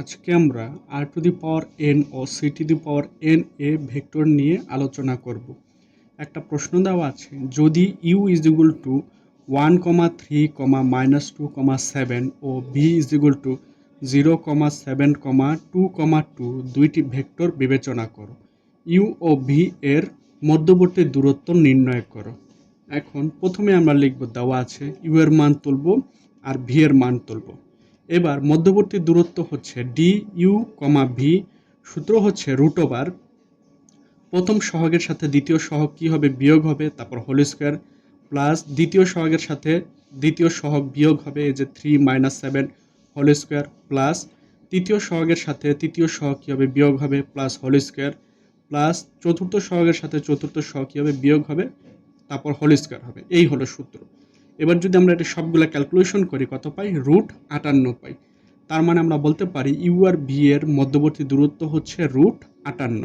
আজকে আমরা R to the power N O C to the power N A vector নিয়ে আলোচনা করব। একটা প্রশ্ন দেওয়া আছে, যদি U is equal to one comma three comma minus two comma seven O V is equal to zero comma seven comma two comma two দুইটি vector বিবেচনা করো। ইউ ও ভি এর মধ্যবর্তী দূরত্ব নির্ণয় করো। এখন প্রথমে আমরা লিখব দেওয়া আছে ইউ এর মান তুলব আর ভি এর মান তুলব। এবার মধ্যবর্তী দূরত্ব হচ্ছে ডি ইউ কমা ভি, সূত্র হচ্ছে রুট ওভার। প্রথম সহগের সাথে দ্বিতীয় সহগ কী হবে বিয়োগ হবে, তারপর হোল স্কোয়ার, প্লাস দ্বিতীয় সহগের সাথে দ্বিতীয় সহগ বিয়োগ হবে, এই যে three minus seven whole square, plus তৃতীয় সহগের সাথে তৃতীয় সহগ কী হবে বিয়োগ হবে, প্লাস হোল স্কোয়ার, প্লাস চতুর্থ সহগের সাথে চতুর্থ সহগ কী হবে বিয়োগ হবে, তারপর হোল স্কোয়ার হবে। এই হলো সূত্র। এবার যদি আমরা এটা সবগুলো ক্যালকুলেশন করি, কত পাই? রুট আটান্ন পাই। তার মানে আমরা বলতে পারি ইউ আর ভি এর মধ্যবর্তী দূরত্ব হচ্ছে রুট আটান্ন।